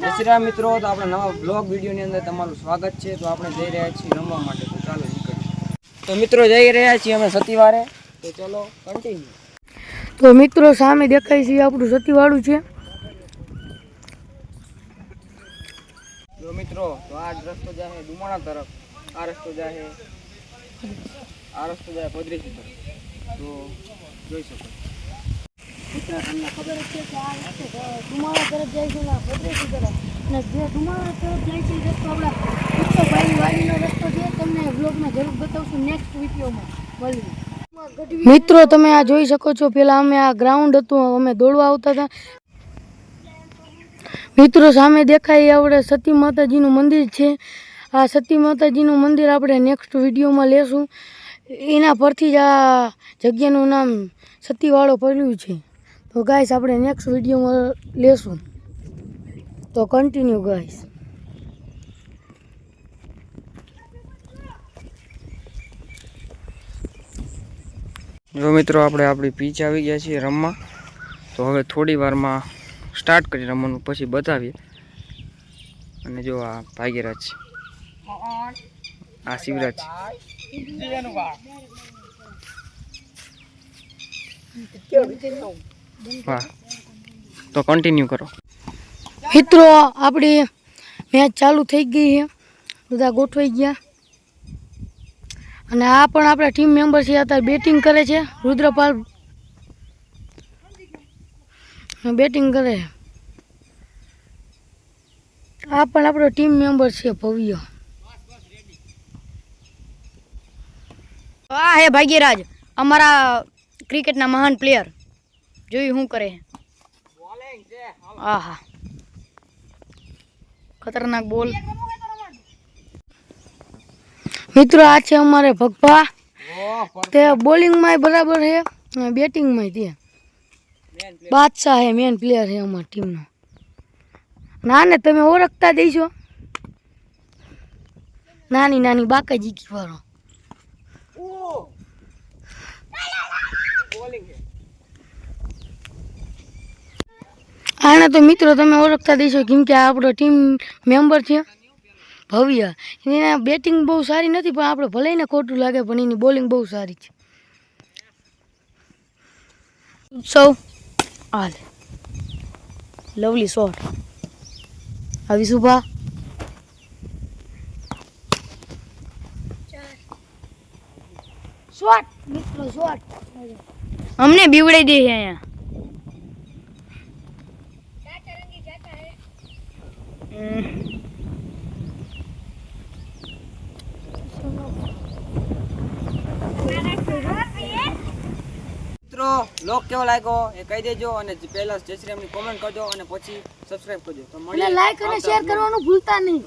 જય શ્રી રામ મિત્રો તો આપણે નવા બ્લોગ વિડીયોની અંદર તમારું સ્વાગત છે. તો આપણે જઈ રહ્યા છીએ રમવા માટે. તો ચાલો નીકળીએ. તો મિત્રો જઈ રહ્યા છીએ અમે સતીવારે. તો ચલો કન્ટિન્યુ તો મિત્રો સામે દેખાય છે આપણું સતીવાળું છે. તો મિત્રો તો આ રસ્તો જાય ડુમાણા તરફ. આ રસ્તો જાય છે આ રસ્તો જાય ભદ્રેશ્વર તરફ. તો જોઈ શકો મિત્રો તરફ જાય છે ને તરફ. જાય છે રસ્તો તમને વ્લોગમાં જરૂર બતાવશું નેક્સ્ટ વિડીયોમાં. મિત્રો, તમે આ જોઈ શકો છો. પેલા અમે આ ગ્રાઉન્ડ હતું, અમે દોડવા આવતા હતા. મિત્રો, સામે દેખાય આપણે સતી માતાજીનું મંદિર છે. આ સતી માતાજીનું મંદિર આપણે નેક્સ્ટ વિડીયોમાં લેશું. એના પરથી જ આ જગ્યાનું નામ સતીવાળો પડ્યું છે. તો ગાઈસ આપણે નેક્સ્ટ વિડીયોમાં લેશું. તો કન્ટિન્યુ ગાઈસ જો મિત્રો આપણે આપણી પીચ આવી ગયા છીએ રમવા. તો હવે થોડી વારમાં સ્ટાર્ટ કરી રમવાનું પછી બતાવીએ. અને જો આ ભાગ્યરાજ છે. આ શિવરાજ હા તો કન્ટિન્યુ કરો. મિત્રો, આપણી મેચ ચાલુ થઈ ગઈ છે. બધા ગોઠવાઈ ગયા. અને આ પણ આપણા ટીમ મેમ્બર છે અત્યારે બેટિંગ કરે છે. રુદ્રપાલ બેટિંગ કરે. છે આ પણ આપણો ટીમ મેમ્બર છે, ભવ્ય. આ હે ભાગ્યરાજ. અમારા ક્રિકેટના મહાન પ્લેયર જોયું શું કરે આહા. ખતરનાક બોલ. મિત્રો આ છે અમારે ભગભા. તે બોલિંગમાં બરાબર છે બેટિંગમાં તે. બાદશાહ હે મેન પ્લેયર છે અમારી ટીમનો ના. ને તમે ઓળખતા દઈશો નાની નાની બાકાજી વાળો આને તો મિત્રો તમે ઓળખતા દઈશો કેમ કે આ આપણો ટીમ મેમ્બર છે. ભવ્ય. એના બેટિંગ બહુ સારી નથી પણ આપણે ભલે ને ખોટું લાગે પણ એની બોલિંગ બહુ સારી છે. ઉત્સવ. હાલ. લવલી શોટ આવી શુભા. શોટ મિત્રો શોટ અમને બીવડાઈ દે છે અહીંયા. મિત્રો લોક કેવો લાગ્યો એ કહી દેજો અને પહેલા જય શ્રી રામની કોમેન્ટ કરજો અને પછી સબસ્ક્રાઇબ કરજો. તો લાઈક અને શેર કરવાનું ભૂલતા નહીં.